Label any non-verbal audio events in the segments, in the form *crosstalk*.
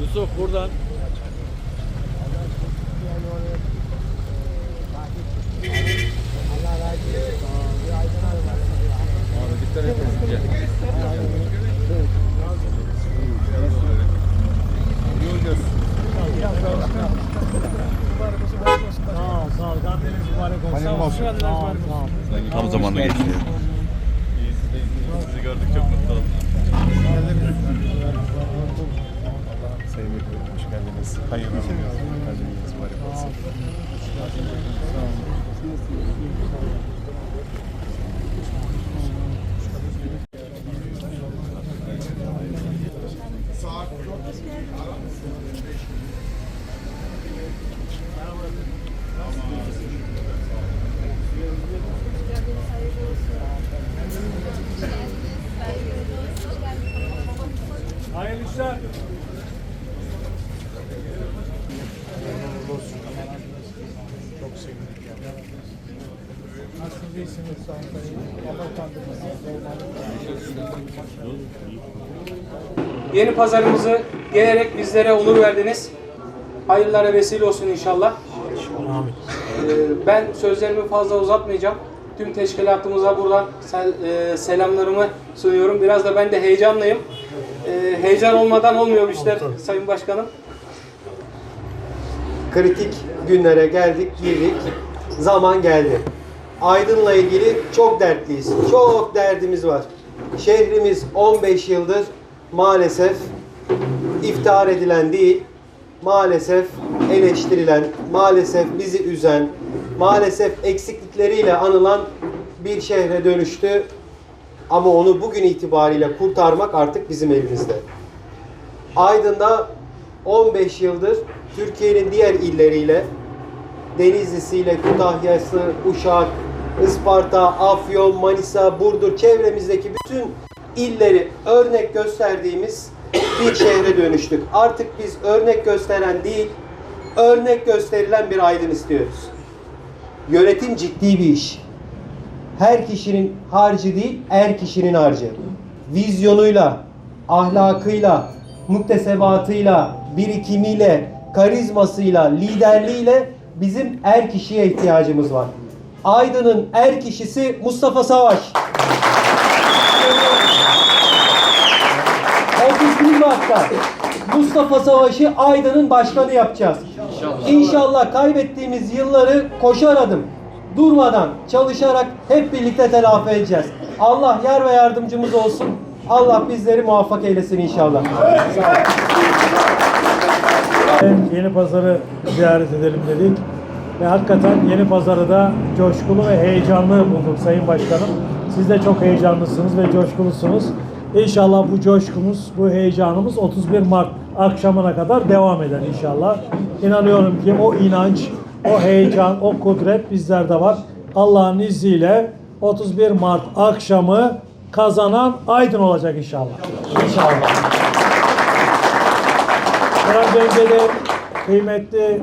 Yusuf buradan. Abi dikkat et. Gel. Sağ ol, sağ ol. Kandiliniz mübarek olsun. Hayırlı olsun. Tam zamanında geçti. Sizi gördük çok mutlu oldum. Sayın Vekilim hoş geldiniz. Hayırlı olsun. Kandiliniz mübarek olsun. Hayırlı işler. Çok sevindik yani. Sağ olun. Allah utandırmasın. Yeni pazarımızı gelerek bizlere onur verdiniz. Hayırlara vesile olsun inşallah. Ee, Ben sözlerimi fazla uzatmayacağım. Tüm teşkilatımıza buradan sel- e, selamlarımı sunuyorum. Biraz da ben de heyecanlıyım. Ee, Heyecan olmadan olmuyor işler Sayın Başkanım. kritik günlere geldik, girdik. Zaman geldi. Aydın'la ilgili çok dertliyiz. Çok derdimiz var. Şehrimiz 15 yıldır maalesef iftihar edilen değil, maalesef eleştirilen, maalesef bizi üzen, maalesef eksiklikleriyle anılan bir şehre dönüştü. Ama onu bugün itibariyle kurtarmak artık bizim elimizde. Aydın'da 15 yıldır Türkiye'nin diğer illeriyle Denizlisi'yle Kütahya'sı, Uşak, Isparta, Afyon, Manisa, Burdur çevremizdeki bütün illeri örnek gösterdiğimiz bir *coughs* şehre dönüştük. Artık biz örnek gösteren değil, örnek gösterilen bir aydın istiyoruz. Yönetim ciddi bir iş. Her kişinin harcı değil, er kişinin harcı. Vizyonuyla, ahlakıyla, muktesebatıyla, birikimiyle, karizmasıyla, liderliğiyle bizim er kişiye ihtiyacımız var. Aydın'ın er kişisi Mustafa Savaş. 31 Mart'ta Mustafa Savaş'ı Aydın'ın başkanı yapacağız. İnşallah kaybettiğimiz yılları koşar adım, durmadan, çalışarak hep birlikte telafi edeceğiz. Allah yar ve yardımcımız olsun. Allah bizleri muvaffak eylesin inşallah. Yeni pazarı ziyaret edelim dedik. Ve hakikaten yeni pazarı da coşkulu ve heyecanlı bulduk Sayın Başkanım. Siz de çok heyecanlısınız ve coşkulusunuz. İnşallah bu coşkumuz, bu heyecanımız 31 Mart akşamına kadar devam eder inşallah. İnanıyorum ki o inanç, o heyecan, o kudret bizlerde var. Allah'ın izniyle 31 Mart akşamı kazanan Aydın olacak inşallah. İnşallah. Biraz önce de kıymetli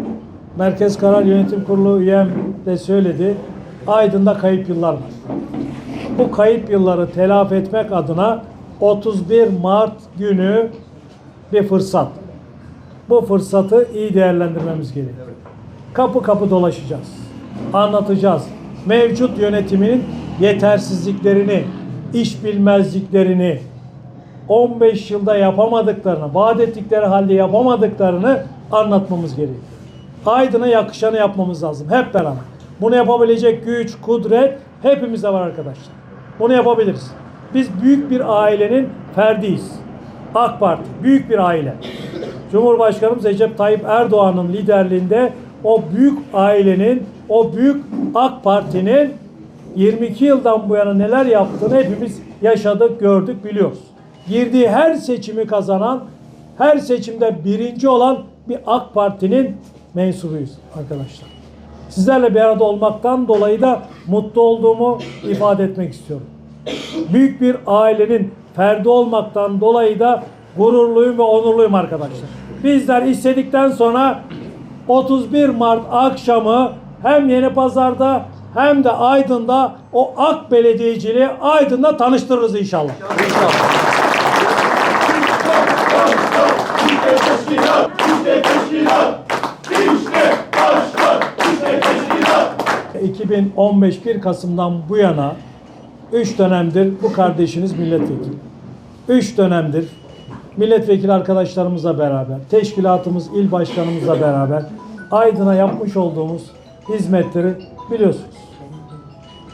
Merkez Karar Yönetim Kurulu üyem de söyledi. Aydın'da kayıp yıllar var. Bu kayıp yılları telafi etmek adına 31 Mart günü bir fırsat. Bu fırsatı iyi değerlendirmemiz gerekiyor. Kapı kapı dolaşacağız. Anlatacağız. Mevcut yönetiminin yetersizliklerini, iş bilmezliklerini, 15 yılda yapamadıklarını, vaat ettikleri halde yapamadıklarını anlatmamız gerekiyor. Aydın'a yakışanı yapmamız lazım hep beraber. Bunu yapabilecek güç, kudret hepimizde var arkadaşlar. Bunu yapabiliriz. Biz büyük bir ailenin ferdiyiz. AK Parti büyük bir aile. Cumhurbaşkanımız Recep Tayyip Erdoğan'ın liderliğinde o büyük ailenin, o büyük AK Parti'nin 22 yıldan bu yana neler yaptığını hepimiz yaşadık, gördük, biliyoruz. Girdiği her seçimi kazanan, her seçimde birinci olan bir AK Parti'nin mensubuyuz arkadaşlar. Sizlerle bir arada olmaktan dolayı da mutlu olduğumu ifade etmek istiyorum. Büyük bir ailenin ferdi olmaktan dolayı da gururluyum ve onurluyum arkadaşlar. Bizler istedikten sonra 31 Mart akşamı hem Yeni Pazar'da hem de Aydın'da o AK belediyeciliği Aydın'da tanıştırırız inşallah. 2015 1 Kasım'dan bu yana 3 dönemdir bu kardeşiniz milletvekili. 3 dönemdir milletvekili arkadaşlarımızla beraber, teşkilatımız, il başkanımızla beraber Aydın'a yapmış olduğumuz hizmetleri biliyorsunuz.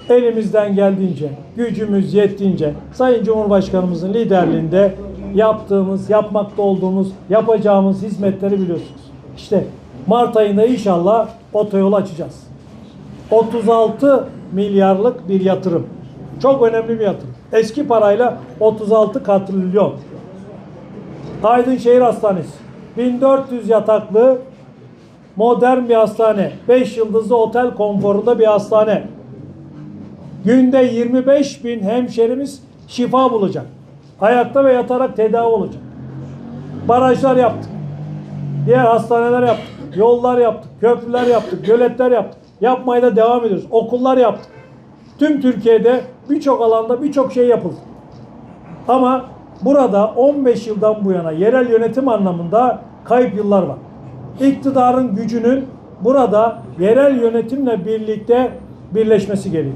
Elimizden geldiğince, gücümüz yettiğince Sayın Cumhurbaşkanımızın liderliğinde yaptığımız, yapmakta olduğumuz, yapacağımız hizmetleri biliyorsunuz. İşte Mart ayında inşallah otoyolu açacağız. 36 milyarlık bir yatırım. Çok önemli bir yatırım. Eski parayla 36 katrilyon. Aydın Şehir Hastanesi. 1400 yataklı modern bir hastane. 5 yıldızlı otel konforunda bir hastane. Günde 25 bin hemşerimiz şifa bulacak. Ayakta ve yatarak tedavi olacak. Barajlar yaptık. Diğer hastaneler yaptık. Yollar yaptık. Köprüler yaptık. Göletler yaptık. Yapmaya da devam ediyoruz. Okullar yaptık. Tüm Türkiye'de birçok alanda birçok şey yapıldı. Ama burada 15 yıldan bu yana yerel yönetim anlamında kayıp yıllar var. İktidarın gücünün burada yerel yönetimle birlikte birleşmesi gerekiyor.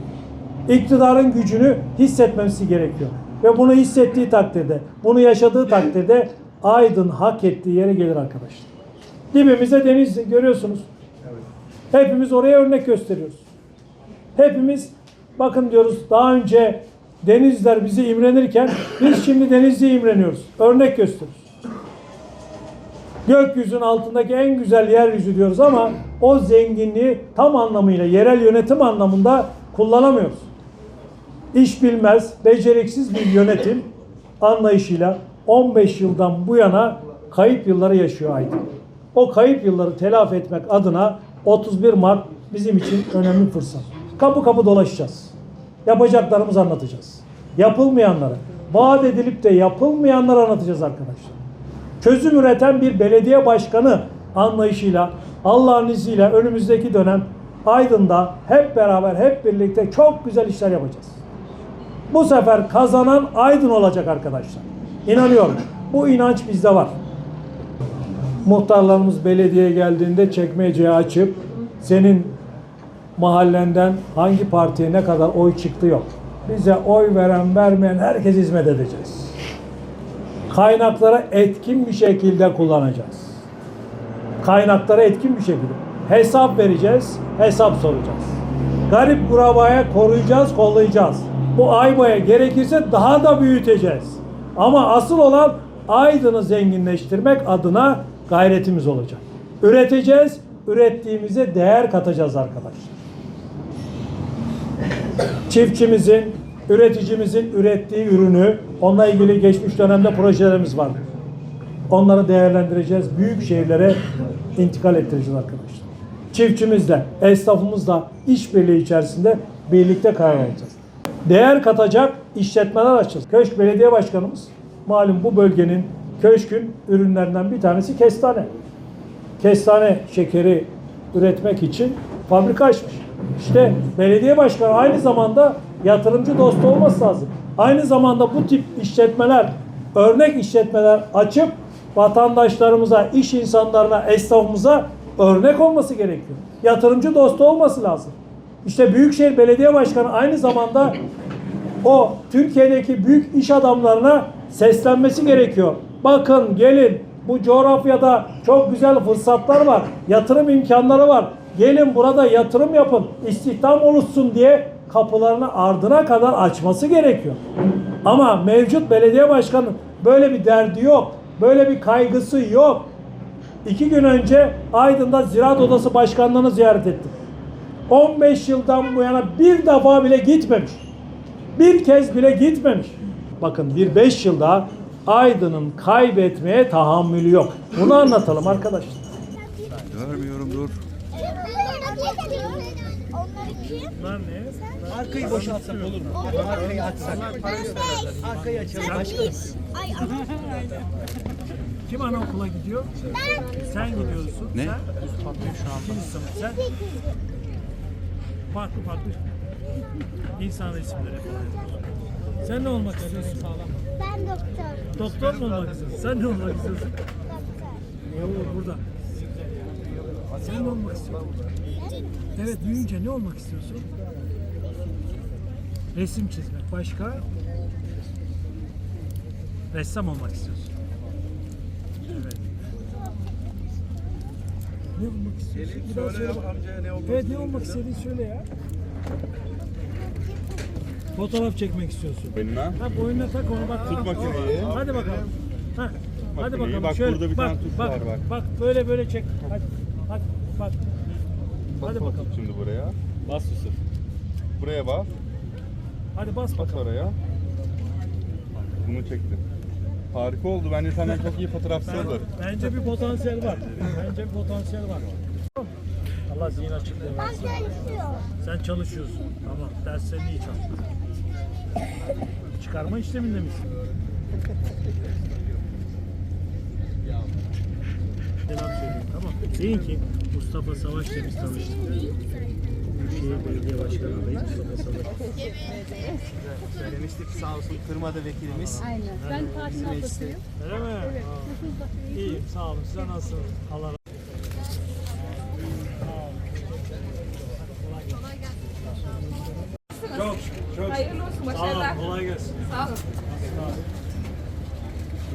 İktidarın gücünü hissetmesi gerekiyor. Ve bunu hissettiği takdirde, bunu yaşadığı takdirde Aydın hak ettiği yere gelir arkadaşlar. Dibimizde deniz görüyorsunuz. Hepimiz oraya örnek gösteriyoruz. Hepimiz bakın diyoruz daha önce denizler bizi imrenirken biz şimdi denizli imreniyoruz. Örnek gösteriyoruz. Gökyüzünün altındaki en güzel yeryüzü diyoruz ama o zenginliği tam anlamıyla yerel yönetim anlamında kullanamıyoruz. İş bilmez, beceriksiz bir yönetim anlayışıyla 15 yıldan bu yana kayıp yılları yaşıyor Aydın. O kayıp yılları telafi etmek adına 31 Mart bizim için önemli fırsat. Kapı kapı dolaşacağız. Yapacaklarımızı anlatacağız. Yapılmayanları, vaat edilip de yapılmayanları anlatacağız arkadaşlar. Çözüm üreten bir belediye başkanı anlayışıyla Allah'ın izniyle önümüzdeki dönem Aydın'da hep beraber hep birlikte çok güzel işler yapacağız. Bu sefer kazanan Aydın olacak arkadaşlar. İnanıyorum. Bu inanç bizde var. Muhtarlarımız belediyeye geldiğinde çekmeceyi açıp senin mahallenden hangi partiye ne kadar oy çıktı yok. Bize oy veren vermeyen herkes hizmet edeceğiz. Kaynaklara etkin bir şekilde kullanacağız. Kaynaklara etkin bir şekilde. Hesap vereceğiz, hesap soracağız. Garip kurabaya koruyacağız, kollayacağız. Bu Ayva'ya gerekirse daha da büyüteceğiz. Ama asıl olan Aydın'ı zenginleştirmek adına gayretimiz olacak. Üreteceğiz, ürettiğimize değer katacağız arkadaşlar. Çiftçimizin, üreticimizin ürettiği ürünü, onunla ilgili geçmiş dönemde projelerimiz var. Onları değerlendireceğiz, büyük şehirlere intikal ettireceğiz arkadaşlar. Çiftçimizle, esnafımızla işbirliği içerisinde birlikte karar alacağız. Değer katacak işletmeler açacağız. Köşk Belediye Başkanımız malum bu bölgenin köşkün ürünlerinden bir tanesi kestane. Kestane şekeri üretmek için fabrika açmış. İşte belediye başkanı aynı zamanda yatırımcı dostu olması lazım. Aynı zamanda bu tip işletmeler, örnek işletmeler açıp vatandaşlarımıza, iş insanlarına, esnafımıza örnek olması gerekiyor. Yatırımcı dostu olması lazım. İşte Büyükşehir Belediye Başkanı aynı zamanda o Türkiye'deki büyük iş adamlarına seslenmesi gerekiyor. Bakın gelin bu coğrafyada çok güzel fırsatlar var. Yatırım imkanları var. Gelin burada yatırım yapın. istihdam oluşsun diye kapılarını ardına kadar açması gerekiyor. Ama mevcut belediye başkanı böyle bir derdi yok. Böyle bir kaygısı yok. İki gün önce Aydın'da Ziraat Odası Başkanlığı'nı ziyaret ettim. 15 yıldan bu yana bir defa bile gitmemiş. Bir kez bile gitmemiş. Bakın bir 5 yılda Aydın'ın kaybetmeye tahammülü yok. Bunu anlatalım arkadaşlar. Görmüyorum dur. Kim? Bunlar ne? Arkayı boşaltsak olur mu? Arkayı açsak. Arkayı açalım. Ama. Kim anaokula gidiyor? Sen gidiyorsun. Ne? Sen? Kimsin sen? Farklı farklı insan resimleri. Sen ne olmak istiyorsun? Ben doktor. Doktor mu olmak istiyorsun? Sen ne olmak istiyorsun? Doktor. Yok burada. Sen ne olmak istiyorsun? Evet büyüyünce ne olmak istiyorsun? Resim çizmek. Başka? Ressam olmak istiyorsun. Evet. Ne olmak istiyorsun? Bir daha söyle. amcaya ne olmak Evet ne olmak istediğini söyle ya. Fotoğraf çekmek istiyorsun. Benim ha? Boynuna tak onu bak. Tut makineyi. Hadi bakalım. Ha. Hadi bakalım. Bak Şöyle, burada bir bak, tane tuş bak, var bak. Bak böyle böyle çek. Hadi. Hadi bak. Hadi bakalım. Şimdi buraya. Bas Yusuf. Buraya bas. Hadi bas Bas bakalım. oraya. Bunu çektim. Harika oldu. Bence senden çok iyi fotoğrafçı olur. Bence bir potansiyel var. Bence bir potansiyel var. Allah zihin açıklığı Ben versin. çalışıyorum. Sen çalışıyorsun. Tamam. Derslerini iyi çalış. Çıkarma işleminde misin? Selam söyleyeyim tamam. Deyin ki Mustafa Savaş'la biz tanıştık. Büyükşehir Belediye Başkanı adayı Mustafa Savaş. Söylemiştik sağ olsun kırmadı vekilimiz. Aynen. Ben Fatih ablasıyım. Öyle mi? Aa, İyiyim sağ olun. Size nasılsınız? Allah razı olsun. Çok şükür, çok Hayırlı olsun, Sağ başarılar. olun, kolay gelsin. Sağ olun.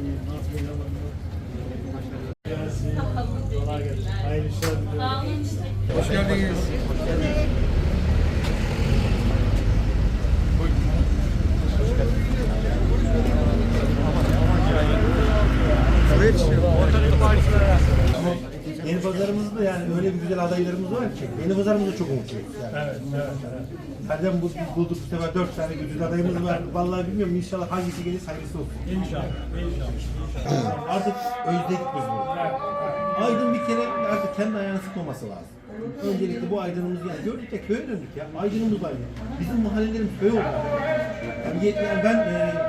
İyiyim, nasıl yapalım? Gelsin. Kolay gelsin. Hayırlı işler diliyorum. Hoş geldiniz. Yeni pazarımızda yani öyle bir güzel adaylarımız var ki yeni pazarımızda çok umutluyuz. Yani. Evet, evet, evet. Nereden bu, bulduk bu sefer dört tane güzel adayımız var. Vallahi bilmiyorum inşallah hangisi gelir hangisi olsun. İnşallah, inşallah. Artık özledik biz bunu. Aydın bir kere artık kendi ayağını sıkmaması lazım. Öncelikle bu aydınımız yani gördük ya köye döndük ya. Aydınımız aydın. Bizim mahallelerimiz köy oldu. Yani, yet- yani ben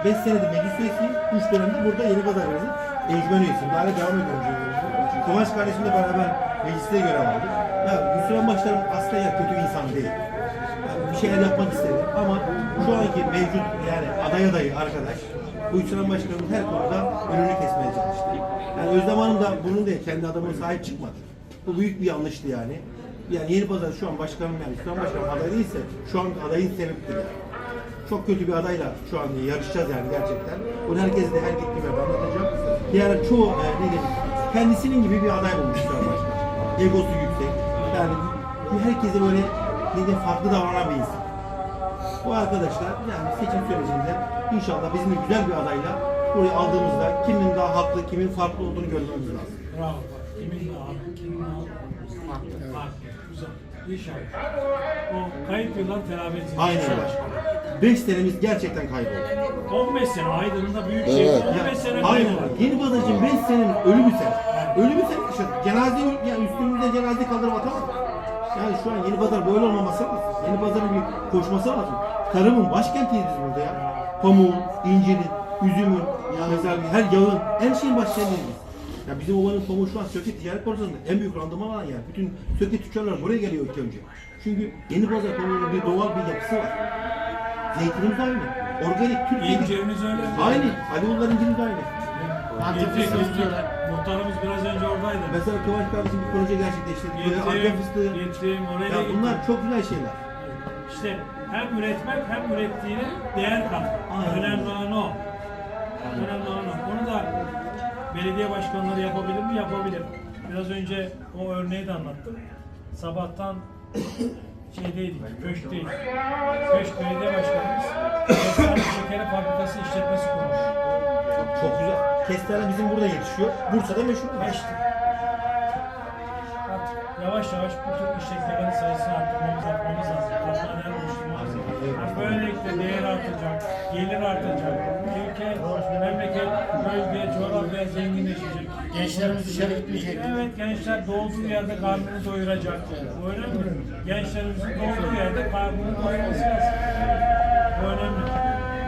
5 senedir meclis üyesiyim. 3 dönemde burada yeni pazarımızın eğitmen üyesiyim. Daha da devam ediyorum. Kıvanç kardeşimle beraber mecliste görev aldık. Ya Müslüman başlarım aslında ya kötü insan değil. Şeyler yapmak istedi ama şu anki mevcut yani aday adayı arkadaş bu Müslüman başkanımız her konuda önünü kesmeye çalıştı. Yani Özlem Hanım da bunun da kendi adamına sahip çıkmadı. Bu büyük bir yanlıştı yani. Yani Yeni Pazar şu an başkanım yani Müslüman başkanım aday değilse şu an adayın sebebidir yani. Çok kötü bir adayla şu an yarışacağız yani gerçekten. Bunu herkes de her gittiğim anlatacağım. Yani çoğu e, ne diyeyim, kendisinin gibi bir aday bulmuş şu an başkan. Egosu yüksek. Yani herkese böyle diyeyim, farklı davranan bir insan. Bu arkadaşlar yani seçim sürecinde inşallah bizim de güzel bir adayla burayı aldığımızda kimin daha haklı, kimin farklı olduğunu görmemiz lazım. Bravo. Kimin daha, kimin daha farklı. Farklı. Güzel. İnşallah. O kayıp yıllar telafi edilsin. Aynen başkanım. 5 senemiz gerçekten kayboldu. 15 sene Aydın'da büyük şey. 15 sene Aynen. kayboldu. Yeni Pazarcığım 5 senenin ölü bir sene. Ölü bir sene yaşadık. Cenaze yani üstümüzde cenaze kaldırıp atamadık. Yani şu an Yeni Pazar böyle olmaması lazım. Yeni Pazar'ın bir koşması lazım. Tarımın başkentiyiz burada ya. Pamuğun, incirin, üzümün, mesela her yağın, her şeyin başkentiyiz. Ya bizim ovanın pamuğu şu an Söke Ticaret Borsası'nda en büyük randıman alan yani. Bütün Söke tüccarlar buraya geliyor ilk önce. Çünkü Yeni Pazar pamuğunun bir doğal bir yapısı var. Zeytinimiz aynı. Organik Türkiye. İncirimiz öyle. Aynı. Ali incimiz aynı. Getirdik, getirdik. Muhtarımız biraz önce oradaydı. Mesela Kıvanç kardeşim bir proje gerçekleştirdi. Böyle Antep fıstığı. getirdim, oraya Ya gittim. bunlar çok güzel şeyler. İşte hem üretmek hem ürettiğine değer katmak. Aynen. Önemli olan o. Önemli olan o. Onu da belediye başkanları yapabilir mi? Yapabilir. Biraz önce o örneği de anlattım. Sabahtan şeydeydik, köşkteydik. Köşk belediye başkanımız Kestane Şekeri Fabrikası işletmesi kurmuş. Çok güzel. Kestane bizim burada yetişiyor. Bursa'da meşhur. Ha işte. Bak, yavaş yavaş bu tür işletmelerin sayısını arttırmamız, arttırmamız lazım. Hastaneler oluşturmamız lazım. Böylelikle değer artacak, gelir artacak. Ülke, memleket, bölge, coğrafya zenginleşecek. Gençlerimiz dışarı gitmeyecek. Evet, gençler doğduğu yerde karnını doyuracak. Bu önemli. Gençlerimizin doğduğu yerde karnını doyurması lazım. Bu önemli.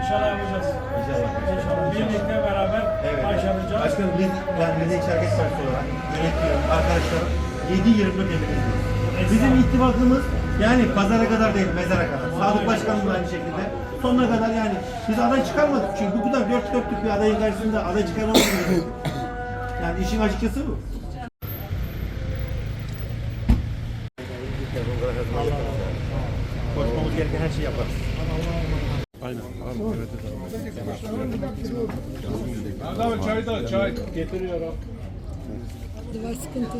İnşallah yapacağız. İnşallah. İnşallah. Birlikte beraber Evet. başaracağız. Başkanım biz yani Milliyetçi Hareket Partisi olarak yönetiyorum arkadaşlarım 7-24 elimizdeyiz. Bizim ittifakımız yani pazara kadar değil mezara kadar. Sadık Başkanım da aynı şekilde. Sonuna kadar yani biz aday çıkarmadık çünkü bu kadar dört dörtlük bir adayın karşısında aday gerekiyor. *coughs* Yani işin açıkçası bu. Abi çay da çay. Var sıkıntı.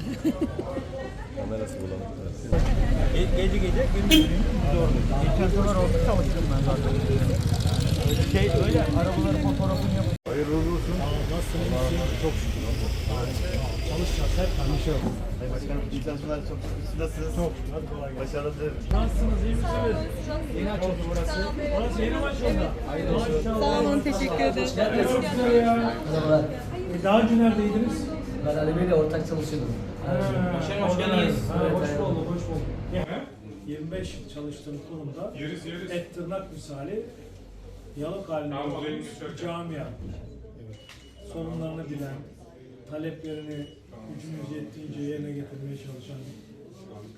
Gece gece gündüz gündüz oradayız. Geçen sefer orada çalıştım ben zaten. Şey öyle arabaları fotoğrafını yap. Hayırlı olsun. Nasılsın? Çok şükür. Çalışacağız hep konuşuyoruz. Sayın Başkanım iyi çok şükür. Siz nasılsınız? Çok hadi kolay gelsin. Başarılı dilerim. Nasılsınız? iyi misiniz? Yeni açıldı burası. Burası yeni mi açıldı? Maşallah. Sağ olun, teşekkür ederim. Çok güzel ya. E, daha önce neredeydiniz? Ben Ali Bey'le ortak çalışıyordum. Başkanım hoş geldiniz. hoş bulduk, hoş bulduk. 25 yıl çalıştığım kurumda Yeriz yeriz. et tırnak misali yalık halinde olduğumuz zengin söyle. Sorunlarını bilen, taleplerini gücümüz yettiğince yerine getirmeye çalışan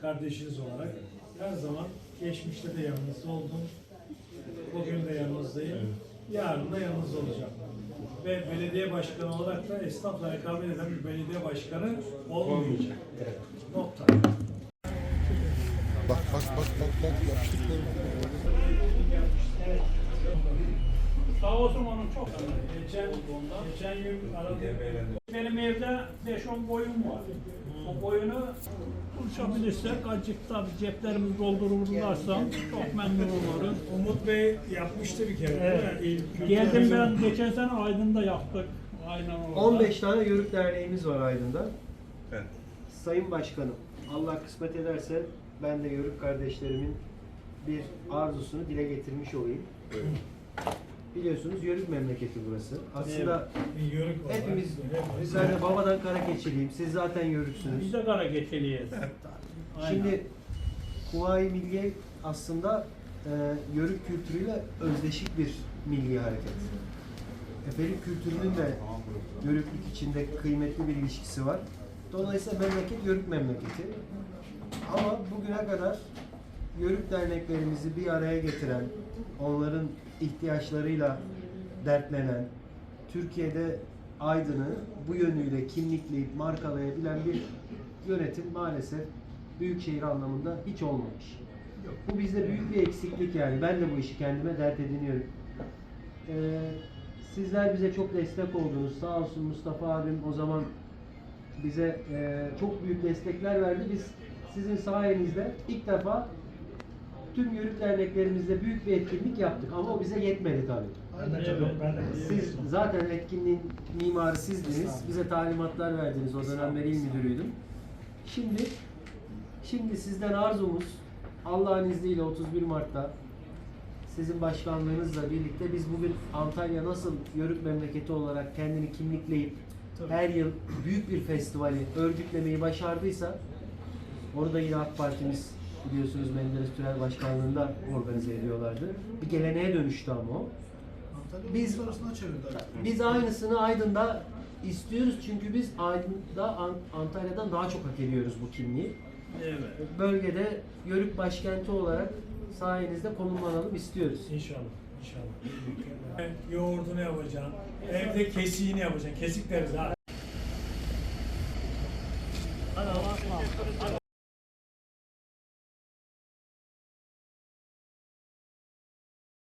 kardeşiniz olarak her zaman geçmişte de yanınızda oldum. Bugün de yanınızdayım. Yarın da yanınızda olacağım. Ve belediye başkanı olarak da esnafla rekabet eden bir belediye başkanı olmayacak. Nokta. Sağ olsun onun çok. Geçen, geçen gün aradım. Benim evde 5-10 boyum var. O boyunu Konuşabilirsek azıcık tabii ceplerimizi doldururlarsa çok memnun oluruz. Umut Bey yapmıştı bir kere. Evet. değil mi? İlk- Geldim ben geçen sene Aydın'da yaptık. Aynen orada. 15 tane Yörük Derneğimiz var Aydın'da. Evet. Sayın Başkanım, Allah kısmet ederse ben de Yörük kardeşlerimin bir arzusunu dile getirmiş olayım. Biliyorsunuz Yörük memleketi burası. Aslında Bir yörük hepimiz, hepimiz- ben de babadan kara keçiliyim. Siz zaten Yörüksünüz. Biz de kara geçeliyiz. Şimdi Kuvayi Milliye aslında e, Yörük kültürüyle özdeşik bir milli hareket. Efelik kültürünün de Yörüklük içinde kıymetli bir ilişkisi var. Dolayısıyla memleket Yörük memleketi. Ama bugüne kadar Yörük derneklerimizi bir araya getiren, onların ihtiyaçlarıyla dertlenen, Türkiye'de Aydın'ı bu yönüyle kimlikleyip markalayabilen bir yönetim maalesef büyükşehir anlamında hiç olmamış. Bu bizde büyük bir eksiklik yani. Ben de bu işi kendime dert ediniyorum. Ee, sizler bize çok destek oldunuz. Sağ olsun Mustafa abim o zaman bize e, çok büyük destekler verdi. Biz sizin sayenizde ilk defa tüm yörük derneklerimizde büyük bir etkinlik yaptık ama o bize yetmedi tabii. Ben de çok- ben de Siz zaten etkinliğin mimarı sizdiniz. Bize talimatlar verdiniz. O dönem ben il müdürüydüm. Şimdi şimdi sizden arzumuz Allah'ın izniyle 31 Mart'ta sizin başkanlığınızla birlikte biz bugün Antalya nasıl Yörük memleketi olarak kendini kimlikleyip her yıl büyük bir festivali örgütlemeyi başardıysa orada yine AK Partimiz biliyorsunuz Menderes Türel Başkanlığında organize ediyorlardı. Bir geleneğe dönüştü ama o. Biz biz aynısını Aydın'da istiyoruz çünkü biz Aydın'da An- Antalya'dan daha çok hak ediyoruz bu kimliği. Evet. Bölgede Yörük başkenti olarak sayenizde konumlanalım istiyoruz. İnşallah. İnşallah. Yoğurdunu yapacaksın. Evde kesiğini yapacaksın. Kesik deriz ha.